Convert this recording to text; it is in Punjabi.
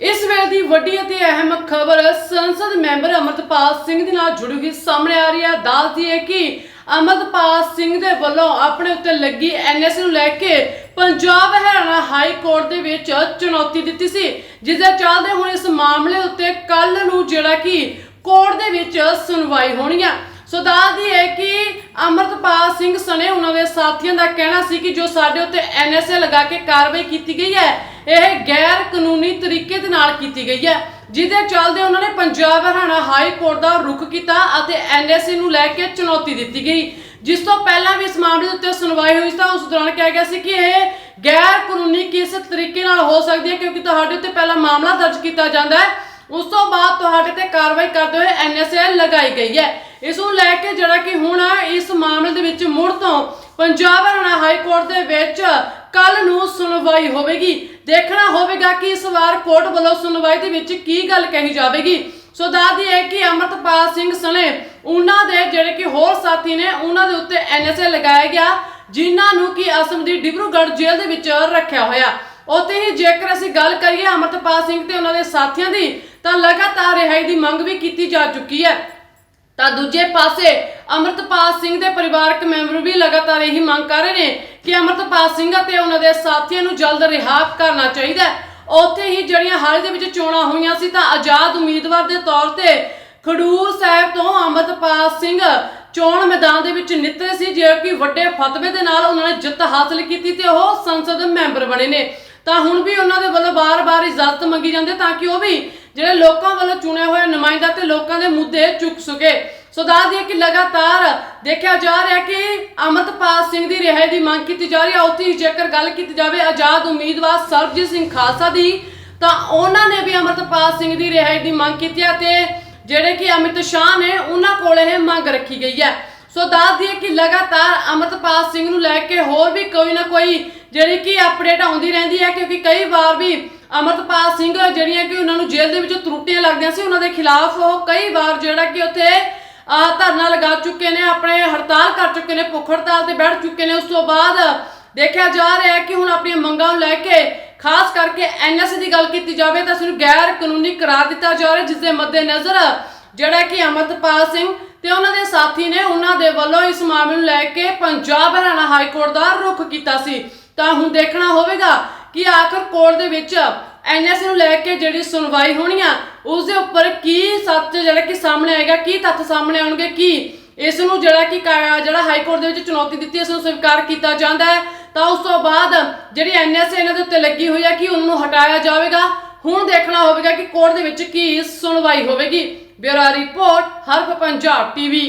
ਇਸ ਵੇਲੇ ਦੀ ਵੱਡੀ ਅਤੇ ਅਹਿਮ ਖਬਰ, ਸੰਸਦ ਮੈਂਬਰ ਅਮਰਤਪਾਲ ਸਿੰਘ ਦੇ ਨਾਲ ਜੁੜੀ ਹੋਈ ਸਾਹਮਣੇ ਆ ਰਹੀ ਹੈ। ਦੱਸਦੀ ਹੈ ਕਿ ਅਮਰਤਪਾਲ ਸਿੰਘ ਦੇ ਵੱਲੋਂ ਆਪਣੇ ਉੱਤੇ ਲੱਗੀ ਐਨਐਸ ਨੂੰ ਲੈ ਕੇ ਪੰਜਾਬ ਹਰਿਆਣਾ ਹਾਈ ਕੋਰਟ ਦੇ ਵਿੱਚ ਚੁਣੌਤੀ ਦਿੱਤੀ ਸੀ ਜਿਸ ਦੇ ਚੱਲਦੇ ਹੁਣ ਇਸ ਮਾਮਲੇ ਉੱਤੇ ਕੱਲ ਨੂੰ ਜਿਹੜਾ ਕਿ ਕੋਰਟ ਦੇ ਵਿੱਚ ਸੁਣਵਾਈ ਹੋਣੀ ਆ। ਸੋ ਦੱਸਦੀ ਹੈ ਕਿ ਅਮਰਤਪਾਲ ਸਿੰਘ ਸਣੇ ਉਹਨਾਂ ਦੇ ਸਾਥੀਆਂ ਦਾ ਕਹਿਣਾ ਸੀ ਕਿ ਜੋ ਸਾਡੇ ਉੱਤੇ ਐਨਐਸਏ ਲਗਾ ਕੇ ਕਾਰਵਾਈ ਕੀਤੀ ਗਈ ਹੈ ਇਹ ਗੈਰ ਕਾਨੂੰਨੀ ਤਰੀਕੇ ਦੇ ਨਾਲ ਕੀਤੀ ਗਈ ਹੈ, ਜਿਹਦੇ ਚੱਲਦੇ ਉਹਨਾਂ ਨੇ ਪੰਜਾਬ ਹਰਿਆਣਾ ਹਾਈ ਕੋਰਟ ਦਾ ਰੁਖ ਕੀਤਾ ਅਤੇ ਐਨਐਸਏ ਨੂੰ ਲੈ ਕੇ ਚੁਣੌਤੀ ਦਿੱਤੀ ਗਈ। ਜਿਸ ਤੋਂ ਪਹਿਲਾਂ ਵੀ ਇਸ ਮਾਮਲੇ ਦੇ ਉੱਤੇ ਸੁਣਵਾਈ ਹੋਈ ਸੀ ਤਾਂ ਉਸ ਦੌਰਾਨ ਕਿਹਾ ਗਿਆ ਸੀ ਕਿ ਇਹ ਗੈਰ ਕਾਨੂੰਨੀ ਕਿਸ ਤਰੀਕੇ ਨਾਲ ਹੋ ਸਕਦੀ ਹੈ, ਕਿਉਂਕਿ ਤੁਹਾਡੇ ਉੱਤੇ ਪਹਿਲਾਂ ਮਾਮਲਾ ਦਰਜ ਕੀਤਾ ਜਾਂਦਾ ਹੈ। ਉਸ ਤੋਂ ਬਾਅਦ ਤੁਹਾਡੇ ਤੇ ਕਾਰਵਾਈ ਕਰਦੇ ਹੋਏ ਐਨਐਸਏ ਲਗਾਈ ਗਈ ਹੈ। ਇਸ ਨੂੰ ਲੈ ਕੇ ਜਿਹੜਾ ਕਿ ਹੁਣ ਇਸ ਮਾਮਲੇ ਦੇ ਵਿੱਚ ਮੁੜ ਤੋਂ ਪੰਜਾਬ ਹਰਿਆਣਾ ਹਾਈ ਕੋਰਟ ਦੇ ਵਿੱਚ ਕੱਲ ਨੂੰ ਸੁਣਵਾਈ ਹੋਵੇਗੀ। ਦੇਖਣਾ ਹੋਵੇਗਾ ਕਿ ਇਸ ਵਾਰ ਕੋਰਟ ਵੱਲੋਂ ਸੁਣਵਾਈ ਦੇ ਵਿੱਚ ਕੀ ਗੱਲ ਕਹੀ ਜਾਵੇਗੀ। ਸੋ ਦੱਸਦੀ ਹੈ ਕਿ ਅਮਰਤਪਾਲ ਸਿੰਘ ਸਣੇ ਉਹਨਾਂ ਦੇ ਜਿਹੜੇ ਕਿ ਹੋਰ ਸਾਥੀ ਨੇ, ਉਹਨਾਂ ਦੇ ਉੱਤੇ ਐਨਐਸਏ ਲਗਾਇਆ ਗਿਆ, ਜਿਨ੍ਹਾਂ ਨੂੰ ਕਿ ਅਸਮ ਦੀ ਡਿਬਰੂਗੜ੍ਹ ਜੇਲ੍ਹ ਦੇ ਵਿੱਚ ਰੱਖਿਆ ਹੋਇਆ। ਉੱਥੇ ਹੀ ਜੇਕਰ ਅਸੀਂ ਗੱਲ ਕਰੀਏ ਅਮਰਤਪਾਲ ਸਿੰਘ ਤੇ ਉਹਨਾਂ ਦੇ ਸਾਥੀਆਂ ਦੀ, ਤਾਂ ਲਗਾਤਾਰ ਰਿਹਾਈ ਦੀ ਮੰਗ ਵੀ ਕੀਤੀ ਜਾ ਚੁੱਕੀ ਹੈ। ਤਾਂ ਦੂਜੇ ਪਾਸੇ ਅਮਰਤਪਾਲ ਸਿੰਘ ਦੇ ਪਰਿਵਾਰਕ ਮੈਂਬਰ ਵੀ ਲਗਾਤਾਰ ਇਹੀ ਮੰਗ ਕਰ ਰਹੇ ਨੇ ਕਿ ਅਮਰਤਪਾਲ ਸਿੰਘ ਅਤੇ ਉਹਨਾਂ ਦੇ ਸਾਥੀਆਂ ਨੂੰ ਜਲਦ ਰਿਹਾ ਕਰਨਾ ਚਾਹੀਦਾ ਹੈ। ਉੱਥੇ ਹੀ ਜਿਹੜੀਆਂ ਹਾਲ ਦੇ ਵਿੱਚ ਚੋਣਾਂ ਹੋਈਆਂ ਸੀ ਤਾਂ ਆਜ਼ਾਦ ਉਮੀਦਵਾਰ ਦੇ ਤੌਰ ਤੇ ਖਡੂਰ ਸਾਹਿਬ ਤੋਂ ਅਮਰਤਪਾਲ ਸਿੰਘ ਚੋਣ ਮੈਦਾਨ ਦੇ ਵਿੱਚ ਨਿੱਤਰੇ ਸੀ, ਜੋ ਕਿ ਵੱਡੇ ਫਤਵੇ ਦੇ ਨਾਲ ਉਹਨਾਂ ਨੇ ਜਿੱਤ ਹਾਸਲ ਕੀਤੀ ਤੇ ਉਹ ਸੰਸਦ ਮੈਂਬਰ ਬਣੇ ਨੇ। ਤਾਂ ਹੁਣ ਵੀ ਉਹਨਾਂ ਦੇ ਵੱਲੋਂ ਬਾਰ-ਬਾਰ ਇਜਾਜ਼ਤ ਮੰਗੀ ਜਾਂਦੀ ਹੈ ਤਾਂ ਕਿ ਉਹ ਵੀ ਜਿਹੜੇ ਲੋਕਾਂ ਵੱਲੋਂ ਚੁਣਿਆ ਹੋਇਆ ਨੁਮਾਇੰਦਾ ਤੇ ਲੋਕਾਂ ਦੇ ਮੁੱਦੇ ਚੁੱਕ ਸਕੇ। ਸੋ ਦੱਸ ਦਈਏ ਕਿ ਲਗਾਤਾਰ ਦੇਖਿਆ ਜਾ ਰਿਹਾ ਕਿ ਅਮਰਤਪਾਲ ਸਿੰਘ ਦੀ ਰਿਹਾਈ ਦੀ ਮੰਗ ਕੀਤੀ ਜਾ ਰਹੀ ਹੈ। ਉੱਥੇ ਜੇਕਰ ਗੱਲ ਕੀਤੀ ਜਾਵੇ ਆਜ਼ਾਦ ਉਮੀਦਵਾਰ ਸਰਬਜੀਤ ਸਿੰਘ ਖਾਲਸਾ ਦੀ, ਤਾਂ ਉਹਨਾਂ ਨੇ ਵੀ ਅਮਰਤਪਾਲ ਸਿੰਘ ਦੀ ਰਿਹਾਈ ਦੀ ਮੰਗ ਕੀਤੀ ਹੈ ਤੇ ਜਿਹੜੇ ਕਿ ਅਮਿਤ ਸ਼ਾਹ ਨੇ ਉਹਨਾਂ ਕੋਲ ਇਹ ਮੰਗ ਰੱਖੀ ਗਈ ਹੈ। ਸੋ ਦੱਸ ਦਈਏ ਕਿ ਲਗਾਤਾਰ ਅਮਰਤਪਾਲ ਸਿੰਘ ਨੂੰ ਲੈ ਕੇ ਹੋਰ ਵੀ ਕੋਈ ਨਾ ਕੋਈ ਜਿਹੜੀ ਕਿ ਅਪਡੇਟ ਆਉਂਦੀ ਰਹਿੰਦੀ ਹੈ, ਕਿਉਂਕਿ ਕਈ ਵਾਰ ਵੀ ਅਮਰਤਪਾਲ ਸਿੰਘ, ਜਿਹੜੀਆਂ ਕਿ ਉਹਨਾਂ ਨੂੰ ਜੇਲ੍ਹ ਦੇ ਵਿੱਚ ਤਰੁੱਟੀਆਂ ਲੱਗਦੀਆਂ ਸੀ, ਉਹਨਾਂ ਦੇ ਖਿਲਾਫ ਉਹ ਕਈ ਵਾਰ ਜਿਹੜਾ ਕਿ ਉੱਥੇ ਧਰਨਾ ਲਗਾ ਚੁੱਕੇ ਨੇ, ਆਪਣੇ ਹੜਤਾਲ ਕਰ ਚੁੱਕੇ ਨੇ, ਭੁੱਖ ਹੜਤਾਲ ਤੇ ਬੈਠ ਚੁੱਕੇ ਨੇ। ਉਸ ਤੋਂ ਬਾਅਦ ਦੇਖਿਆ ਜਾ ਰਿਹਾ ਹੈ ਕਿ ਹੁਣ ਆਪਣੀਆਂ ਮੰਗਾਂ ਨੂੰ ਲੈ ਕੇ, ਖਾਸ ਕਰਕੇ ਐਨਐਸ ਦੀ ਗੱਲ ਕੀਤੀ ਜਾਵੇ ਤਾਂ ਇਸ ਨੂੰ ਗੈਰ ਕਾਨੂੰਨੀ ਕਰਾਰ ਦਿੱਤਾ ਜਾ ਰਿਹਾ, ਜਿਸ ਦੇ ਮੱਦੇਨਜ਼ਰ ਜਿਹੜਾ ਕਿ ਅਮਰਤਪਾਲ ਸਿੰਘ ਤੇ ਉਹਨਾਂ ਦੇ ਸਾਥੀ ਨੇ ਉਹਨਾਂ ਦੇ ਵੱਲੋਂ ਇਸ ਮਾਮਲੇ ਨੂੰ ਲੈ ਕੇ ਪੰਜਾਬ ਹਰਿਆਣਾ ਹਾਈ ਕੋਰਟ ਦਾ ਰੁਖ ਕੀਤਾ ਸੀ। ਤਾਂ ਹੁਣ ਦੇਖਣਾ ਹੋਵੇਗਾ ਕਿ ਆਖਰ ਕੋਰਟ ਦੇ ਵਿੱਚ ਐਨਐਸ ਨੂੰ ਲੈ ਕੇ ਜਿਹੜੀ ਸੁਣਵਾਈ ਹੋਣੀ ਆ, ਉਸ ਦੇ ਉੱਪਰ ਕੀ ਸੱਚ ਜਿਹੜਾ ਕਿ ਸਾਹਮਣੇ ਆਏਗਾ, ਕੀ ਤੱਥ ਸਾਹਮਣੇ ਆਉਣਗੇ, ਕੀ ਇਸ ਨੂੰ ਜਿਹੜਾ ਕਿ ਕਾ- ਜਿਹੜਾ ਹਾਈ ਕੋਰਟ ਦੇ ਵਿੱਚ ਚੁਣੌਤੀ ਦਿੱਤੀ, ਇਸ ਨੂੰ ਸਵੀਕਾਰ ਕੀਤਾ ਜਾਂਦਾ ਹੈ, ਤਾਂ ਉਸ ਤੋਂ ਬਾਅਦ ਜਿਹੜੀ ਐਨਐਸ ਇਹਨਾਂ ਦੇ ਉੱਤੇ ਲੱਗੀ ਹੋਈ ਹੈ ਕਿ ਉਹਨੂੰ ਹਟਾਇਆ ਜਾਵੇਗਾ? ਹੁਣ ਦੇਖਣਾ ਹੋਵੇਗਾ ਕਿ ਕੋਰਟ ਦੇ ਵਿੱਚ ਕੀ ਸੁਣਵਾਈ ਹੋਵੇਗੀ। Bureau report Harf Punjab TV.